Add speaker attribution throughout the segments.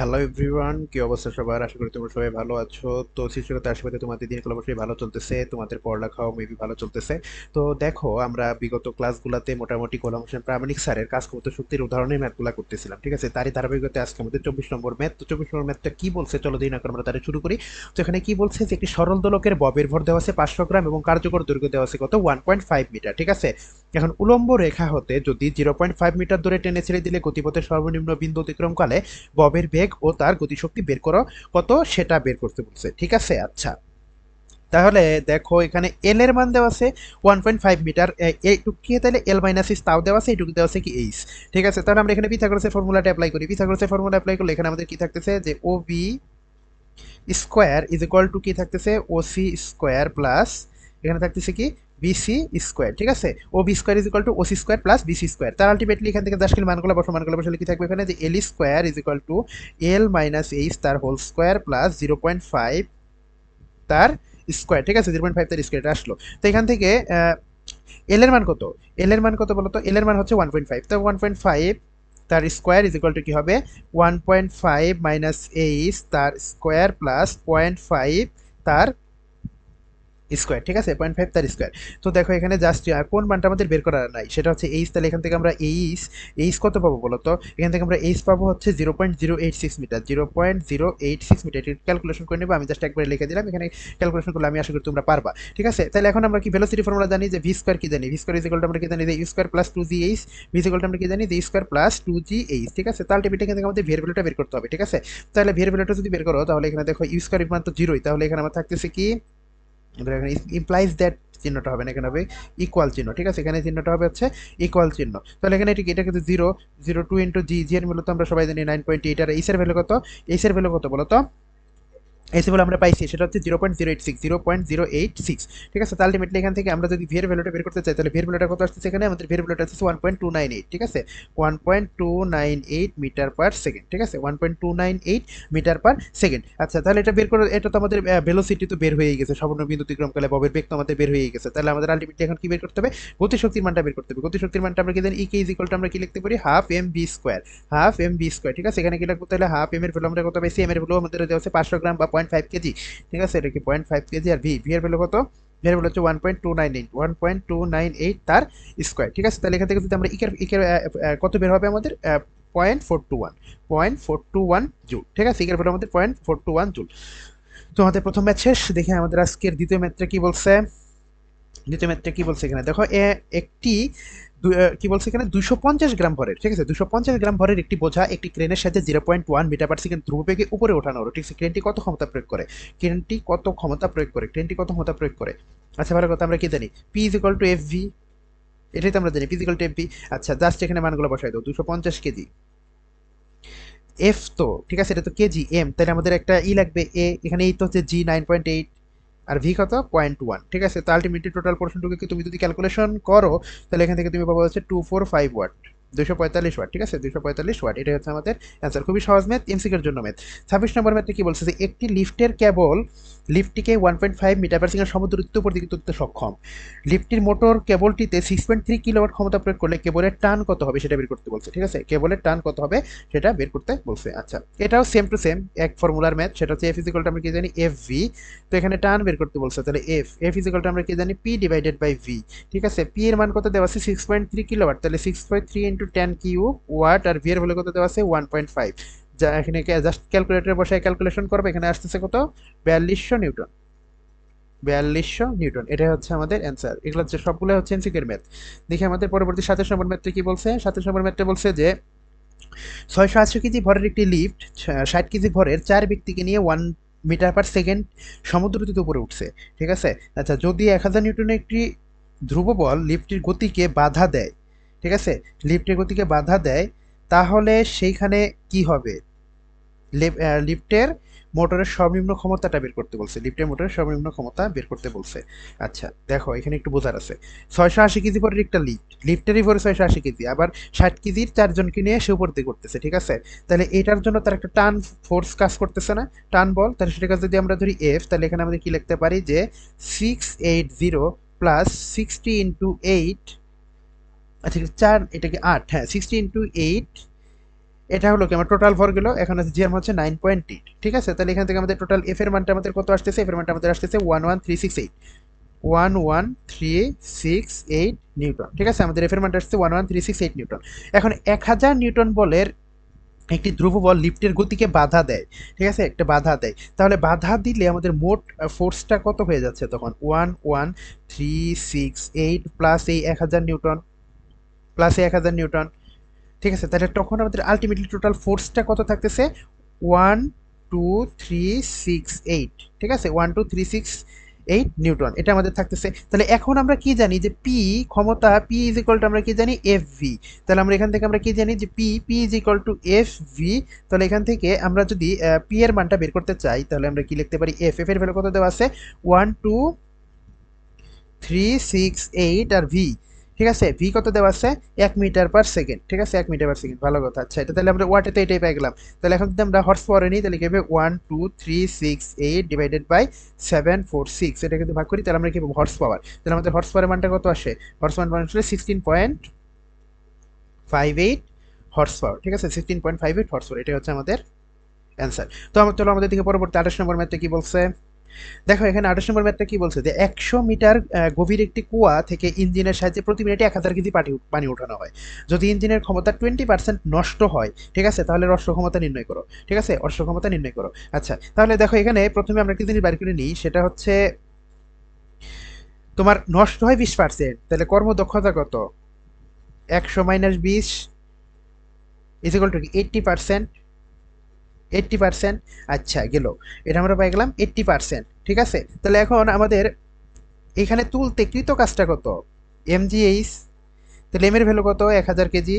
Speaker 1: Hello everyone কি অবস্থা সবার? আশা করি তোমরা সবাই ভালো আছো। তো শিক্ষকতার আশীর্বাদে তোমাদের দিনগুলো অবশ্যই ভালো চলতেছে। তোমাদের পড়ালেখাও মেবি ভালো চলতেছে। তো দেখো, আমরা বিগত ক্লাসগুলোতে মোটামুটি গোলাম হোসেন প্রামাণিক স্যারের কাজ করতে শক্তির উদাহরণের ম্যাথগুলো করতেছিলাম, ঠিক আছে? তারই ধারাবাহিকতে আজকে আমাদের চব্বিশ নম্বর ম্যাথ। তো চব্বিশ নম্বর ম্যাথটা কি বলছে? চলো দিন এখন আমরা তারা শুরু করি। তো এখানে কি বলছে যে একটি সরল দোলকের ববের ভর দেওয়া আছে পাঁচশো গ্রাম এবং কার্যকর দৈর্ঘ্য দেওয়া আছে কত? ওয়ান পয়েন্ট ফাইভ মিটার, ঠিক আছে? এখন উলম্ব রেখা হতে যদি জিরো পয়েন্ট ফাইভ মিটার দূরে টেনে ছেড়ে দিলে গতিপথের সর্বনিম্ন বিন্দু অতিক্রমকালে ববের বেগ ও তার গতিশক্তি বের করো, কত সেটা বের করতে বলছে। ঠিক আছে? আচ্ছা। তাহলে দেখো, এখানে এল এর মান দেওয়া আছে ওয়ান পয়েন্ট ফাইভ মিটার এইটুকু তাহলে এল মাইনাস ইস তাও দেওয়া আছে, এইটুকু দেওয়া আছে কি এইচ ঠিক আছে? তাহলে আমরা এখানে পিথাগোরাসের ফর্মুলাটা অ্যাপ্লাই করি। পিথাগোরাসের ফর্মুলা অ্যাপ্লাই করলে এখানে আমাদের কি থাকতেছে? যে O B square is equal to কি থাকতেছে? ও সি স্কোয়ার প্লাস এখানে থাকতেছে কি? বিসি স্কোয়ার ঠিক আছে? O B square is equal to OC square plus BC square তার আলটিমেটলি এখান থেকে দাসকিল মানগুলো বসো মানগুলো বসলে কি থাকবে এখানে যে L square is equal to L minus H তার whole square plus zero point five তার স্কোয়ার ঠিক আছে? জিরো পয়েন্ট ফাইভ তার স্কোয়ারটা আসলো। তো এখান থেকে এল এর মান কত? এল এর মান কত বলো তো এল এর মান হচ্ছে ওয়ান পয়েন্ট ফাইভ তো ওয়ান পয়েন্ট ফাইভ তার স্কোয়ার ইজ ইকুয়াল টু কি হবে? One point five minus H তার স্কোয়ার প্লাস পয়েন্ট ফাইভ তার স্কোয়ার ঠিক আছে? পয়েন্ট ফাইভ তার স্কোয়ার তো দেখো এখানে জাস্ট কোন মানটা আমাদের বের করা নাই? সেটা হচ্ছে এইচ তাহলে এখান থেকে আমরা এইচ এইচ কত পাবো বলো তো? এখান থেকে আমরা এইচ পাবো হচ্ছে zero point zero eight six metre zero point zero eight six metre calculation করে নেব। আমি জাস্ট একবার লিখে দিলাম, এখানে ক্যালকুলেশন করলে আমি আশা করি তোমরা পারবা। ঠিক আছে? তাহলে এখন আমরা কি ভেলোসিটি ফর্মুলা জানি যে ভি স্কোয়ার কি জানি? ভি স্কোয়ার ইজিকলটা আমরা কি জানি যে U square plus two G H V ইজিকলটা আমরা কি জানি যে square plus two G H ঠিক আছে? তাহলে এখান থেকে আমাদের ভের ভ্যালুটা বের করতে হবে, ঠিক আছে? তাহলে ভের ভ্যালুটা যদি বের করো, তাহলে এখানে দেখো ইউ স্কোয়ার মান তো জিরোই তাহলে এখানে আমার থাকতেছে কি? এখানে ইমপ্লাইজ দ্যাট চিহ্নটা হবে না, এখানে হবে ইকুয়াল চিহ্ন, ঠিক আছে? এখানে চিহ্নটা হবে হচ্ছে ইকুয়াল চিহ্ন। তাহলে এখানে এটি এটা কিন্তু zero zero two into G G এর মূলত আমরা সবাই জানি নাইন পয়েন্ট এইট আর এইসের ভ্যালু কত? এইসের ভ্যালু কত বলো তো এসে বলে আমরা পাইছি, সেটা হচ্ছে zero point zero eight six zero point zero eight six ঠিক আছে? আলটিমেটলি এখান থেকে আমরা যদি ভিয়ের ভ্যালুটা বের করতে চাই, তাহলে ভিয়ের ভ্যালুটা কত আসছে এখানে? আমাদের ভিয়ের ভ্যালুটা আসছে one point two nine eight ঠিক আছে? One point two nine eight metre per second ঠিক আছে? One point two nine eight metre per second আচ্ছা তাহলে এটা বের করে, এটা তো আমাদের ভেলোসিটি তো বের হয়ে গেছে সর্বনিম্ন বিন্দু অতিক্রমকালে ববের বেগ তো আমাদের বের হয়ে গেছে। তাহলে আমাদের আলটিমেটলি এখন কি বের করতে হবে? গতিশক্তির মানটা বের করতে হবে। গতিশক্তির মানটা আমরা কি জানি? ইকে ইজ আমরা কি লিখতে পারি? Half M B square half M B square ঠিক আছে? এখানে কি লিখব? তাহলে হাফ এম এর ভ্যালু আমরা কত পাইছি? এম এর ভ্যালু আমাদের দেওয়া আছে পাঁচশো গ্রাম বা পয়েন্ট ফাইভ কেজি, ঠিক আছে? এটা কি পয়েন্ট ফাইভ কেজি আর ভি ভি এর ভ্যালু কত? ভি এর ভ্যালু হচ্ছে one point two nine eight one point two nine eight তার স্কোয়ার ঠিক আছে? তাহলে এখান থেকে যদি আমরা ইকের ইকের কত বের হবে আমাদের? Point four two one point four two one joule ঠিক আছে? ইকের ভ্যালু আমাদের point four two one joule তো আমাদের প্রথম ম্যাচ শেষ, দেখে আমাদের আজকের দ্বিতীয় ম্যাচটা কি বলছে? দ্বিতীয় ম্যাচটা কি বলছে এখানে? দেখো একটি কি বলছে এখানে? দুশো পঞ্চাশ গ্রাম ভরের, ঠিক আছে? দুশো পঞ্চাশ গ্রাম ভরের একটি বোঝা একটি ক্রেনের সাথে zero point one metre per second ধ্রুববেগে উপরে ওঠানো হলো, ঠিক আছে? ক্রেনটি কত ক্ষমতা প্রয়োগ করে? ক্রেনটি কত ক্ষমতা প্রয়োগ করে? ক্রেনটি কত ক্ষমতা প্রয়োগ করে? আচ্ছা ভালো কথা, আমরা কি জানি? P is equal to F V এটাই তো আমরা জানি ফিজিক্যাল টু এফ ভি আচ্ছা জাস্ট এখানে মানগুলো বসাই দাও দুশো পঞ্চাশ কেজি। এফ তো, ঠিক আছে? এটা তো কেজি এম তাহলে আমাদের একটা ই লাগবে এ এখানে এই তো হচ্ছে জি নাইন পয়েন্ট এইট আর ভি কত? পয়েন্ট ওয়ান ঠিক আছে? তো আলটিমেটলি টোটাল পোর্শনটুকুকে তুমি যদি ক্যালকুলেশন করো, তাহলে এখান থেকে তুমি পাবো হচ্ছে টু ফোর ফাইভ ওয়াট দুশো পঁয়তাল্লিশ ওয়াট, ঠিক আছে? দুশো পঁয়তাল্লিশ ওয়াট, এটাই হচ্ছে আমাদের অ্যান্সার খুবই সহজ ম্যাথ এমসিকের জন্য ম্যাথ ছাব্বিশ নম্বর ম্যাথে কি বলছে? যে একটি লিফটের cable, লিফটটিকে one point five metre per second সমদূরত্ব উপর দিকে তুলতে সক্ষম। লিফটটির মোটর কেবলটিতে সিক্স পয়েন্ট থ্রি কিলোওয়াট ক্ষমতা প্রয়োগ করলে কেবলের টান কত হবে সেটা বের করতে বলছে, ঠিক আছে? কেবলের টান কত হবে সেটা বের করতে বলছে। আচ্ছা এটাও সেম টু সেম এক ফর্মুলার ম্যাথ সেটা হচ্ছে এফ ইজিকলটা আমরা কি জানি? এফ ভি তো এখানে টান বের করতে বলছে, তাহলে এফ এফ ইজিকলটা আমরা কি জানি? পি ডিভাইডেড বাই ভি ঠিক আছে? পি এর মান কত দেওয়া আছে? সিক্স পয়েন্ট থ্রি কিলোওয়াট তাহলে six point three into ten cube watt আর ভি এর ভ্যালু কত দেওয়া আছে? ওয়ান পয়েন্ট ফাইভ যা এখানে জাস্ট ক্যালকুলেটরে বসে ক্যালকুলেশন করবে, এখানে আসতেছে কত? বিয়াল্লিশশো নিউটন। বিয়াল্লিশশো নিউটন। এটাই হচ্ছে আমাদের অ্যান্সার এগুলো হচ্ছে সবগুলো হচ্ছে এনসিকের ম্যাথ দেখি আমাদের পরবর্তী সাতাশ নম্বর ম্যাথটা কি বলছে? সাতাশ নম্বর ম্যাথটা বলছে যে, ছয়শো আশি কেজি ভরের একটি লিফট ষাট কেজি ভরের চার ব্যক্তিকে নিয়ে ওয়ান মিটার পার সেকেন্ড সমুদ্রতিতে উপরে উঠছে। ঠিক আছে? আচ্ছা যদি এক হাজার নিউটনের একটি ধ্রুব বল লিফটের গতিকে বাধা দেয় ঠিক আছে? লিফটের গতিকে বাধা দেয়, তাহলে সেইখানে কি হবে? লিফটের মোটরের সর্বনিম্ন ক্ষমতাটা বের করতে বলছে। লিফটের মোটরের সর্বনিম্ন ক্ষমতা বের করতে বলছে। আচ্ছা দেখো, এখানে একটু বোঝার আছে। ছয়শো আশি কেজি পরের একটা লিফট লিফটেরই পরে ছয়শো আশি কেজি। আবার ষাট কেজির চারজনকে নিয়ে সে উপর দিয়ে করতেছে ঠিক আছে? তাহলে এটার জন্য তার একটা টান ফোর্স কাজ করতেছে না? টান বল তাহলে সেটা যদি আমরা ধরি এফ তাহলে এখানে আমাদের কি লিখতে পারি? যে six eight zero plus sixty into eight আচ্ছা চার, এটাকে আট হ্যাঁ সিক্সটি ইন্টু এইট এটা হলো কি আমার টোটাল ভর গেল এখন আছে জিএম হচ্ছে নাইন পয়েন্ট এইট ঠিক আছে? তাহলে এখান থেকে আমাদের টোটাল এফ এর মানটা আমাদের কত আসতেছে? এফ এর মানটা আমাদের আসতেছে one one three six eight one one three six eight newton, ঠিক আছে? আমাদের এফ এর মানটা আসছে one one three six eight newton. এখন এক হাজার নিউটন বলের একটি ধ্রুব বল লিফটের গতিকে বাধা দেয়, ঠিক আছে? একটা বাধা দেয়। তাহলে বাধা দিলে আমাদের মোট ফোর্সটা কত হয়ে যাচ্ছে তখন? One one three six eight plus এই এক হাজার নিউটন। প্লাস এক হাজার নিউটন। ঠিক আছে, তাহলে তখন আমাদের আলটিমেটলি টোটাল ফোর্সটা কত থাকতেছে? One two three six eight ঠিক আছে? One two three six eight newton. এটা আমাদের থাকতেছে। তাহলে এখন আমরা কি জানি যে পি ক্ষমতা পি ইজ ইকুয়াল টু আমরা কি জানি এফ ভি তাহলে আমরা এখান থেকে আমরা কি জানি যে P P is equal to F V তাহলে এখান থেকে আমরা যদি পি এর মানটা বের করতে চাই, তাহলে আমরা কি লিখতে পারি? এফ এফ এর ভ্যালু কত দেওয়া আছে? One two three six eight আর ভি ঠিক আছে? ভি কত দেওয়া আছে? এক মিটার পার সেকেন্ড ঠিক আছে? এক মিটার পার সেকেন্ড ভালো কথা। আচ্ছা এটা তাহলে আমরা ওয়াটে এটাই পেয়ে গেলাম। তাহলে এখন যদি আমরা হর্স পাওয়ারে নিই, তাহলে কি হবে? One two three six eight divided by seven four six এটা কিন্তু ভাগ করি, তাহলে আমরা কি হর্স পাওয়ার তাহলে আমাদের হর্স পাওয়ারের মানটা কত আসে? হর্স পাওয়ার মান আসলে sixteen point five eight horsepower ঠিক আছে? Sixteen point five eight horsepower এটা হচ্ছে আমাদের অ্যান্সার তো আমার চলো আমাদের দিকে পরবর্তী আঠাশ নম্বর ম্যাথটা কি বলছে? দেখো, এখানে আঠাশ নম্বর ম্যাথটা কি বলছে? যে একশো মিটার গভীর একটি কুয়া থেকে ইঞ্জিনের সাহায্যে প্রতি মিনিটে এক হাজার কেজি পানি পানি ওঠানো হয়। যদি ইঞ্জিনের ক্ষমতা টোয়েন্টি পার্সেন্ট নষ্ট হয়, ঠিক আছে, তাহলে অশ্ব ক্ষমতা নির্ণয় করো, ঠিক আছে অশ্ব ক্ষমতা নির্ণয় করো। আচ্ছা তাহলে দেখো, এখানে প্রথমে আমরা একটি জিনিস বার করে নিই, সেটা হচ্ছে তোমার নষ্ট হয় বিশ পার্সেন্ট তাহলে কর্মদক্ষতা কত? একশো মাইনাস বিশ is to eighty percent eighty percent আচ্ছা গেল। এটা আমরা পাই গেলাম এইট্টি পার্সেন্ট ঠিক আছে? তাহলে এখন আমাদের এখানে তুলতে কৃত? কাজটা কত এমজিএইচ তাহলে এম এর ভ্যালু কত? এক হাজার কেজি।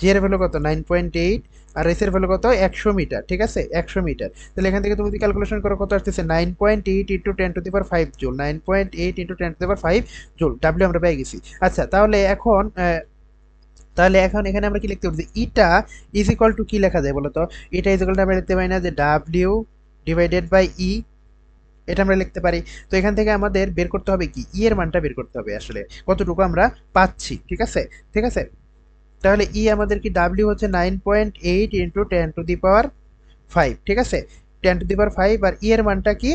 Speaker 1: জি এর ভ্যালু কত? নাইন পয়েন্ট এইট আর এস এর ভ্যালু কত? একশো মিটার, ঠিক আছে? একশো মিটার। তাহলে এখান থেকে তুমি যদি ক্যালকুলেশন করো, কত আসতেছে? Nine point eight into ten to the power five joule nine point eight into ten to the five joule W আমরা পেয়ে গেছি। আচ্ছা তাহলে এখন তাহলে এখন এখানে আমরা কি লিখতে পারি? ইটা ইজ ইকুয়াল টু কি লেখা যায় বলো তো এটা ইজ ইকুয়াল টু আমরা লিখতে পারি না যে ডাব্লিউ ডিভাইডেড বাই ই এটা আমরা লিখতে পারি। তো এখান থেকে আমাদের বের করতে হবে কি? ই এর মানটা বের করতে হবে আসলে। কতটুকু আমরা পাচ্ছি, ঠিক আছে? ঠিক আছে? তাহলে ই আমাদের কি ডাব্লিউ হচ্ছে nine point eight into ten to the power five ঠিক আছে? Ten to the power five R E এর মানটা কি?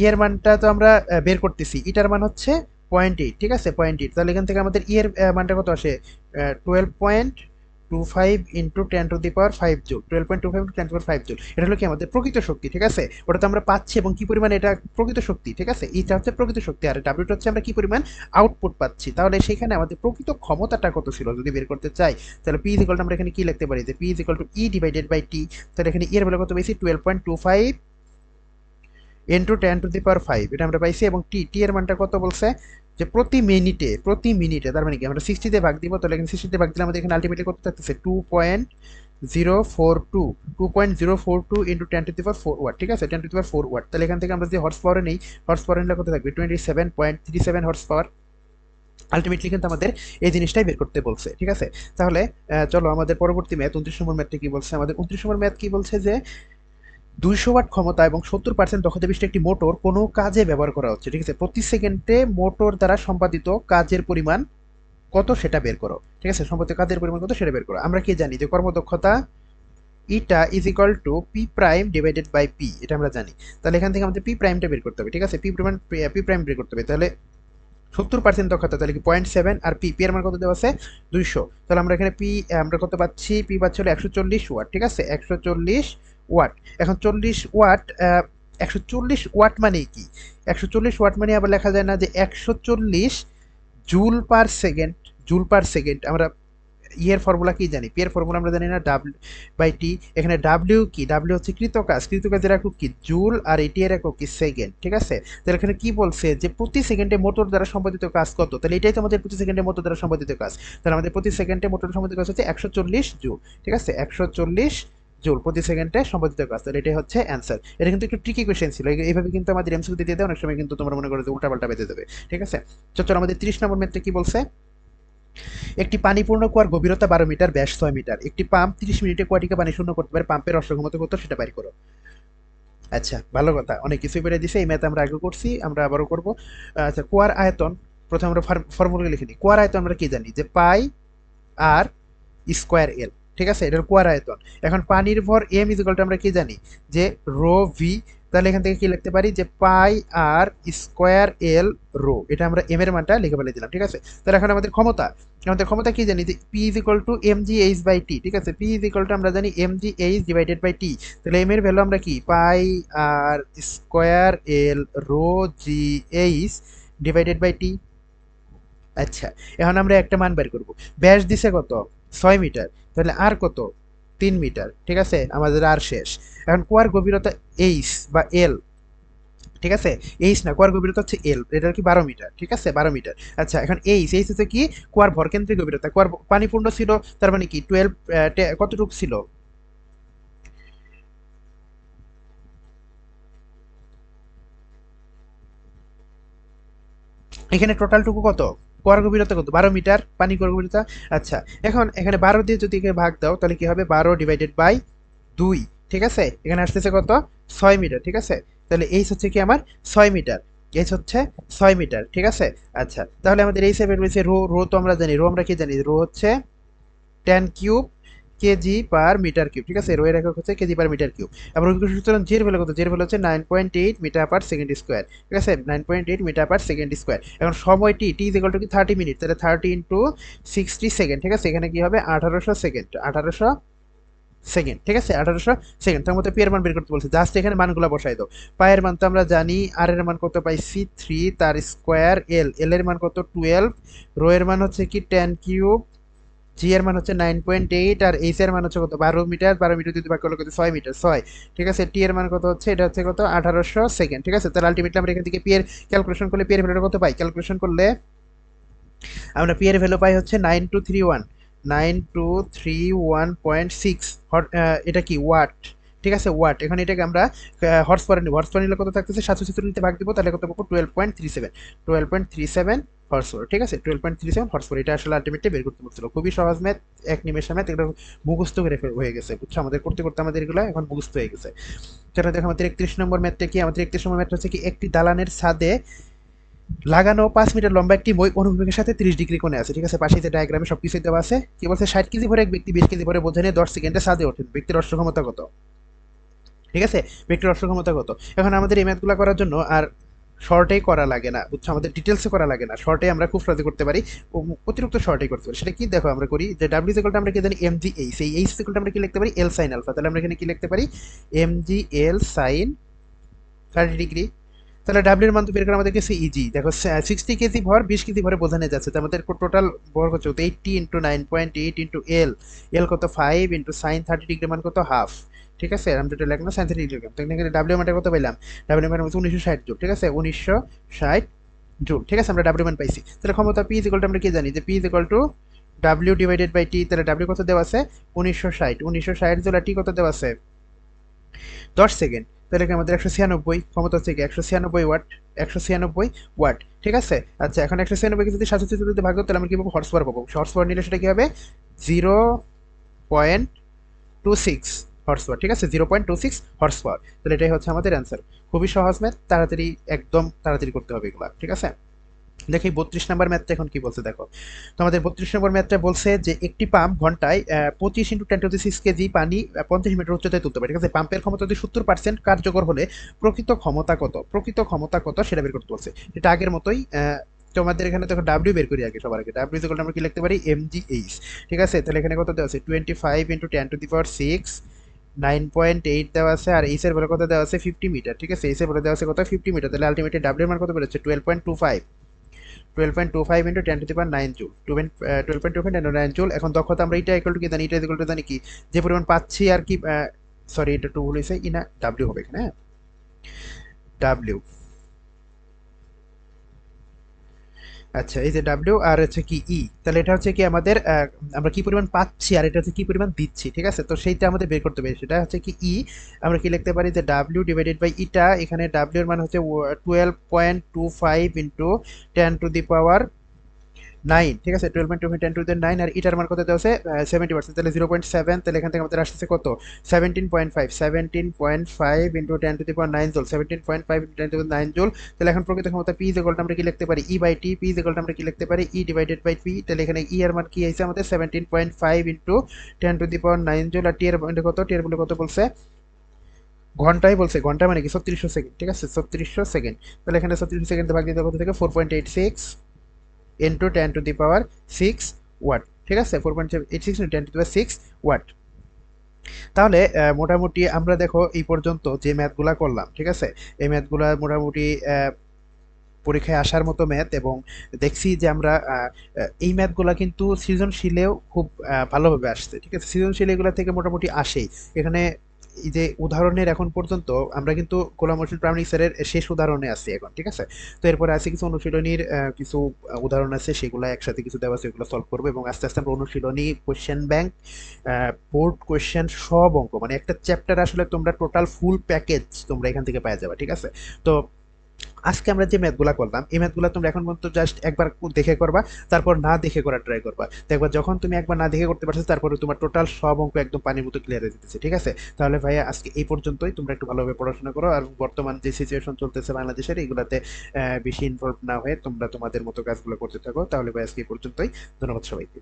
Speaker 1: ই এর মানটা তো আমরা বের করতেছি। ইটার মান হচ্ছে পয়েন্ট এইট ঠিক আছে? পয়েন্ট এইট তাহলে এখান থেকে আমাদের ই এর মানটা কত আসে? Twelve point two five into ten to the power five joule twelve point two five into ten to power five joule এটা হলো কি আমাদের প্রকৃত শক্তি, ঠিক আছে? ওটা তো আমরা পাচ্ছি এবং কি পরিমাণ এটা প্রকৃত শক্তি, ঠিক আছে? এটা হচ্ছে প্রকৃত শক্তি আর ডাব্লিউটা হচ্ছে আমরা কি পরিমাণ আউটপুট পাচ্ছি। তাহলে সেখানে আমাদের প্রকৃত ক্ষমতাটা কত ছিল যদি বের করতে চাই? তাহলে পি ইজিকল আমরা এখানে কি লিখতে পারি? যে P is equal to E divided by T তাহলে এখানে ই এর ভ্যালু কত পেয়েছি? Twelve point two five into ten to the power five এটা আমরা পাইছি, এবং টি টি এর মানটা কত বলছে? যে প্রতি মিনিটে প্রতি মিনিটে তার মানে কি? আমরা সিক্সটিতে ভাগ দিব, তাহলে এখানে সিক্সটিতে ভাগ দিলে আমাদের এখানে আলটিমেটলি কত থাকতেছে? Two point zero four two two point zero four two into ten to the power four watt ঠিক আছে? Ten to the power four watt তাহলে এখান থেকে আমরা যে হর্স পাওয়ারে নেই হর্স পাওয়ার নিলে কত থাকবে? Twenty seven point three seven horsepower ultimately কিন্তু আমাদের এই জিনিসটাই বের করতে বলছে, ঠিক আছে? তাহলে চলো আমাদের পরবর্তী ম্যাথ, উনত্রিশ নম্বর ম্যাথটা কি বলছে? আমাদের উনত্রিশ নম্বর ম্যাথ কি বলছে যে দুইশো ওয়াট ক্ষমতা এবং সত্তর পার্সেন্ট দক্ষতা বিশিষ্ট একটি মোটর কোনো কাজে ব্যবহার করা হচ্ছে, ঠিক আছে? প্রতি সেকেন্ডে মোটর দ্বারা সম্পাদিত কাজের পরিমাণ কত সেটা বের করো, ঠিক আছে? সম্পাদিত কাজের পরিমাণ কত সেটা বের করো। আমরা কি জানি যে কর্মদক্ষতা eta is equal to P prime divided by P এটা আমরা জানি। তাহলে এখান থেকে আমাদের পি প্রাইমটা বের করতে হবে, ঠিক আছে? পি প্রাইম পি প্রাইম বের করতে হবে। তাহলে সত্তর পার্সেন্ট দক্ষতা, তাহলে কি পয়েন্ট সেভেন আর পি পি এর মান কত দেওয়া আছে? দুইশো। তাহলে আমরা এখানে পি আমরা কত পাচ্ছি? পি পাচ্ছি হলো একশো চল্লিশ ওয়াট, ঠিক আছে? একশো চল্লিশ ওয়াট? এখন চল্লিশ ওয়াট একশো চল্লিশ ওয়াট মানে কি? একশো চল্লিশ ওয়াট মানে আবার লেখা যায় না যে একশো চল্লিশ joule per second, joule per second. আমরা ইয়ের ফর্মুলা কি জানি? পি এর ফর্মুলা আমরা জানি না, ডাব্লিউ বাই টি। এখানে ডাব্লিউ কি? ডাব্লিউ হচ্ছে কৃতকাজ। কৃতকাজের একক কি? জুল আর এটি এর একক কি? সেকেন্ড। ঠিক আছে? তাহলে এখানে কি বলছে যে প্রতি সেকেন্ডে মোটর দ্বারা সম্পাদিত কাজ কত? তাহলে এটাই তো আমাদের প্রতি সেকেন্ডে মোটর দ্বারা সম্পাদিত কাজ। তাহলে আমাদের প্রতি সেকেন্ডে মোটর সম্পাদিত কাজ হচ্ছে একশো চল্লিশ জুল। ঠিক আছে? একশো চল্লিশ জুল প্রতি সেকেন্ডে সম্পাদিত কাজ। তাহলে এটাই হচ্ছে অ্যান্সার এটা কিন্তু একটু ট্রিকি কোয়েশ্চেন ছিল। এইভাবে কিন্তু আমাদের এমসিকিউ দিয়ে দেয়, অনেক সময় কিন্তু তোমরা মনে করো যে উল্টাপাল্টা বেঁধে দেবে। ঠিক আছে? চলো আমাদের তিরিশ নম্বর ম্যাথটা কি বলছে? একটি পানিপূর্ণ কুয়ার গভীরতা বারো মিটার, ব্যাস ছয় মিটার। একটি পাম্প তিরিশ মিনিটে কুয়াটিকে পানি শূন্য করতে পারে পাম্পের অসক্ষমতা কত সেটা বাইর করো। আচ্ছা ভালো কথা। অনেক কিছুই বেড়ে দিছে, এই ম্যাথ আমরা আগে করছি, আমরা আবারও করব। আচ্ছা কুয়ার আয়তন, প্রথমে আমরা ফর্মুলা লিখে নিই। কুয়ার আয়তন আমরা কি জানি? যে পাই আর স্কোয়ার এল। ঠিক আছে? এটার কুয়ার আয়তন। এখন পানির ভর এম ইজিকলটা আমরা কি জানি? যে রো ভি তাহলে এখান থেকে কি লিখতে পারি? যে পাই আর স্কোয়ার এল রো। এটা আমরা এম এর মানটা লিখে ফেলে দিলাম ঠিক আছে? তাহলে এখন আমাদের ক্ষমতা। আমাদের ক্ষমতা কি জানি? যে P is equal to M G H by T ঠিক আছে? পি ইজ ইকুয়াল টু আমরা জানি M G H divided by T তাহলে এম এর ভ্যালু আমরা কি? পাই আর square L rho G H divided by T আচ্ছা এখন আমরা একটা মান বের করব। ব্যাস দিছে কত? ছয় মিটার, তাহলে আর কত? তিন মিটার, ঠিক আছে? আমাদের আর শেষ। এখন কুয়ার গভীরতা এইচ বা এল ঠিক আছে? এইচ না, কুয়ার গভীরতা হচ্ছে এল এটা কি বারো মিটার, ঠিক আছে? বারো মিটার। আচ্ছা এখন এইচ এইচ হচ্ছে কি? কুয়ার ভরকেন্দ্রিক গভীরতা। কুয়ার পানি পূর্ণ ছিল, তার মানে কি? টুয়েলভ কতটুকু ছিল? এখানে টোটালটুকু কত? কুয়ার গভীরতা কত? বারো মিটার পানি কোয়ার গভীরতা? আচ্ছা এখন এখানে বারো দিয়ে যদি এখানে ভাগ দাও, তাহলে কি হবে? বারো ডিভাইডেড বাই দুই, ঠিক আছে? এখানে আসতেছে কত? ছয় মিটার, ঠিক আছে? তাহলে এই হচ্ছে কি আমার? ছয় মিটার এইচ হচ্ছে ছয় মিটার, ঠিক আছে? আচ্ছা তাহলে আমাদের এই সাইডে রয়েছে রো রো তো আমরা জানি, রো আমরা কি জানি? রো হচ্ছে ten cube KG per metre cube, ঠিক আছে? রো এর একক হচ্ছে কেজি পার মিটার কিউব। এবং সুতরাং জের ভ্যালু কত? জের ভ্যালু হচ্ছে nine point eight metre per second square ঠিক আছে? Nine point eight metre per second square এখন সময় টি ইজ ইকাল টু কি? থার্টি মিনিট তাহলে থার্টি ইন্টু সিক্সটি সেকেন্ড ঠিক আছে? এখানে কি হবে? আঠারোশো সেকেন্ড আঠারোশো সেকেন্ড ঠিক আছে? আঠারোশো সেকেন্ড তার মধ্যে পিয়ের মান বের করতে বলছে। জাস্ট এখানে মানগুলো বসাই দাও। পায়ের মান তো আমরা জানি আর এর মান কত পাইছি থ্রি তার স্কোয়ার এল এল এর মান কত? টুয়েলভ রো এর মান হচ্ছে কি? টেন কিউব জি এর মান হচ্ছে নাইন পয়েন্ট এইট আর এইচ এর মান হচ্ছে কত? বারো মিটার বারো মিটার যদি ভাগ করলে কত? ছয় মিটার, ছয়। ঠিক আছে? টি এর মান কত হচ্ছে? এটা হচ্ছে কত? আঠারোশো সেকেন্ড ঠিক আছে? তাহলে আলটিমেটলি আমরা এখান থেকে পিয়ের ক্যালকুলেশন করলে পিয়ের ভ্যালুটা কত পাই? ক্যালকুলেশন করলে আমরা পিয়ের ভ্যালু পাই হচ্ছে nine two three one nine two three one point six এটা কি? ওয়াট ঠিক আছে? ওয়াট এখন এটাকে আমরা হর্স পাওয়ার নিব হর্স পাওয়ার নিলে কত থাকতেছে? সাতশো ছেচল্লিশে ভাগ দিব, তাহলে কত পাবো? Twelve point three seven twelve point three seven horsepower ঠিক আছে? Twelve point three seven horsepower এটা আসলে আলটিমেটলি বের করতে বলছিল। খুবই সহজ ম্যাথ এক নিমেষে ম্যাথ এটা মুখস্থ করে হয়ে গেছে, বুঝছ? আমাদের করতে করতে আমাদের এগুলো এখন মুখস্থ হয়ে গেছে। সেটা দেখো আমাদের একত্রিশ নম্বর ম্যাথটা কি? আমাদের একত্রিশ নম্বর ম্যাথটা হচ্ছে কি, একটি দালানের ছাদে লাগানো পাঁচ মিটার লম্বা একটি মই অনুভূমিকের সাথে তিরিশ ডিগ্রি কোণে আছে, ঠিক আছে? পাশে যে ডায়াগ্রামে সব কিছু দেওয়া আছে, কি বলছে? ষাট কেজি ভরে এক ব্যক্তি বিশ কেজি ভরে বোঝা নিয়ে দশ সেকেন্ডে ছাদে ওঠেন। ব্যক্তির অশ্ব ক্ষমতা কত? ঠিক আছে? ব্যক্তির অশ্ব ক্ষমতা কত? এখন আমাদের এই ম্যাথগুলো করার জন্য আর শর্টেই করা লাগে না। বুঝছ? আমাদের ডিটেলসে করা লাগে না। শর্টে আমরা খুব সহজে করতে পারি। অতিরিক্ত শর্টেই করতে পারি। সেটা কি? দেখো, আমরা করি যে ডাব্লিউ সিকলটা আমরা কি জানি? এম জি এইচ এই এইচ সিকলটা আমরা কি লিখতে পারি? এল সাইন আলফা তাহলে আমরা এখানে কি লিখতে পারি? M G L sine thirty degree তাহলে ডাব্লিউর মান তো বের করা আমাদের কাছে ইজি দেখো সিক্সটি কেজি ভর, বিশ কেজি ভরে বোঝানো যাচ্ছে। আমাদের টোটাল ভর হচ্ছে eighty into nine point eight into L L কত? Five into sine thirty degree মান কত? হাফ ঠিক আছে? আমরা যেটা লিখলাম লিখলাম তো এখানে ডাব্লিউ মানটা কত পেলাম ডাব্লিউ মান হচ্ছে উনিশশো ষাট জুল ঠিক আছে? উনিশশো ষাট জুল ঠিক আছে? আমরা ডাব্লিউ মান পাইছি। তাহলে ক্ষমতা পি ইজিকলটা আমরা কি জানি? যে P equal to W divided by T তাহলে ডাব্লিউ কত দেওয়া আছে? উনিশশো ষাট। উনিশশো ষাট জুল আর টি কত দেওয়া আছে? দশ সেকেন্ড তাহলে কি আমাদের একশো ছিয়ানব্বই? ক্ষমতা হচ্ছে কি? একশো ছিয়ানব্বই ওয়াট একশো ছিয়ানব্বই ওয়াট ঠিক আছে? আচ্ছা এখন একশো ছিয়ানব্বইকে যদি সাতশো ছেচল্লিশে ভাগ তাহলে আমরা কি পাবো? হর্স পাওয়ার পাবো। হর্স পাওয়ার নিলে সেটা কি হবে? Zero point two six horse power ঠিক আছে? Zero point two six horse power তাহলে এটাই হচ্ছে আমাদের অ্যান্সার খুবই সহজ ম্যাথ তাড়াতাড়ি, একদম তাড়াতাড়ি করতে হবে এগুলো, ঠিক আছে? দেখি, বত্রিশ নাম্বার ম্যাথটা এখন কি বলছে, দেখো। তোমাদের বত্রিশ নম্বর ম্যাথটা বলছে যে একটি পাম্প ঘন্টায় পঁচিশ into ten to six kg পানি পঞ্চাশ মিটার উচ্চতায় তুলতে পারে, ঠিক আছে? পাম্পের ক্ষমতা যদি সত্তর পার্সেন্ট কার্যকর হলে প্রকৃত ক্ষমতা কত? প্রকৃত ক্ষমতা কত? সেটা বের করতে বলছে। এটা আগের মতোই তোমাদের এখানে দেখো ডাব্লিউ বের করি আগে সবার আগে। ডাব্লিউ আমরা কি লিখতে পারি? এম জি এইচ ঠিক আছে? তাহলে এখানে কত দেওয়া আছে? Twenty five into ten to the power six nine point eight দেওয়া আছে আর এইসের বলে কত দেওয়া আছে? ফিফটি মিটার ঠিক আছে? এইসের বলে দেওয়া আছে কত? ফিফটি মিটার তাহলে আলটিমেটলি ডাব্লিউ মান কত বেরোচ্ছে? Twelve point two five twelve point two five into ten to the nine joule twelve point two five nine joule এখন দক্ষতা আমরা এটা একটু কি জানি? এটা ইকুয়াল জানি কি? যে পরিমাণ পাচ্ছি আর কি সরি এটা টু ভুল হয়েছে। ইনা ডাব্লিউ হবে এখানে হ্যাঁ? ডাব্লিউ আচ্ছা এই যে ডাব্লিউ আর হচ্ছে কি ই তাহলে এটা হচ্ছে কি আমাদের আমরা কি পরিমাণ পাচ্ছি আর এটা হচ্ছে কি পরিমাণ দিচ্ছি, ঠিক আছে? তো সেইটা আমাদের বের করতে হবে। সেটা হচ্ছে কি ই আমরা কি লিখতে পারি যে ডাব্লিউ ডিভাইডেড বাই ইটা এখানে ডাব্লিউর মান হচ্ছে twelve point two five into ten to the power nine, ঠিক আছে? Twelve point two ten to nine আর ইটার মান কত দেওয়া আছে? সেভেন্টি পার্সেন্ট তাহলে জিরো পয়েন্ট সেভেন তাহলে এখান থেকে আমাদের আসতেছে কত? Seventeen point five seventeen point five into ten to the power nine joule seventeen point five into ten to nine joule তাহলে এখন প্রকৃত ক্ষমতা পি ইকুয়ালটা আমরা কি লিখতে পারি? ই বাই টি পি ইকুয়ালটা আমরা কি লিখতে পারি? ই ডিভাইডেড বাই পি তাহলে এখানে ই এর মান কি আছে আমাদের? Seventeen point five into ten to the power nine joule R T এর কত? টি এর কত বলছে? ঘন্টায় বলছে, ঘণ্টা মানে কি? ছত্রিশশো সেকেন্ড ঠিক আছে? ছত্রিশশো সেকেন্ড তাহলে এখানে ছত্রিশশো সেকেন্ড ভাগ দিতে কত থেকে? Four point eight six into ten to the power six watt ঠিক আছে? Four point eight six ten to the power six watt তাহলে মোটামুটি আমরা দেখো এই পর্যন্ত যে ম্যাথগুলা করলাম, ঠিক আছে? এই ম্যাথগুলা মোটামুটি পরীক্ষায় আসার মতো ম্যাথ এবং দেখছি যে আমরা এই ম্যাথগুলা কিন্তু সৃজনশীলেও খুব ভালোভাবে আসছে, ঠিক আছে? সৃজনশীল এগুলা থেকে মোটামুটি আসেই। এখানে যে উদাহরণের এখন পর্যন্ত আমরা কিন্তু গোলাম হোসেন প্রামাণিক স্যারের শেষ উদাহরণে আছি এখন, ঠিক আছে? তো এরপরে আছে কিছু অনুশীলনীর কিছু উদাহরণ আছে, সেগুলো একসাথে কিছু দেওয়া আছে সেগুলো সলভ করব এবং আস্তে আস্তে আমরা অনুশীলনী কোয়েশ্চেন ব্যাংক বোর্ড কোয়েশ্চেন সব অঙ্ক মানে একটা চ্যাপ্টার আসলে তোমরা টোটাল ফুল প্যাকেজ তোমরা এখান থেকে পেয়ে যাবে, ঠিক আছে? তো আজকে আমরা যে ম্যাথগুলা করলাম, এই ম্যাথগুলা তোমরা এখন পর্যন্ত জাস্ট একবার দেখে করবা, তারপর না দেখে করার ট্রাই করবা। দেখবা যখন তুমি একবার না দেখে করতে পারছ, তারপরে তোমার টোটাল সব অঙ্ক একদম পানির মতো ক্লিয়ার হয়ে যেতেছে, ঠিক আছে? তাহলে ভাইয়া আজকে এই পর্যন্তই, তোমরা একটু ভালোভাবে পড়াশোনা করো, আর বর্তমান যে সিচুয়েশন চলতেছে বাংলাদেশের এগুলাতে বেশি ইনভলভ না হয়ে তোমরা তোমাদের মতো কাজগুলো করতে থাকো। তাহলে ভাই আজকে এই পর্যন্তই, ধন্যবাদ সবাইকে।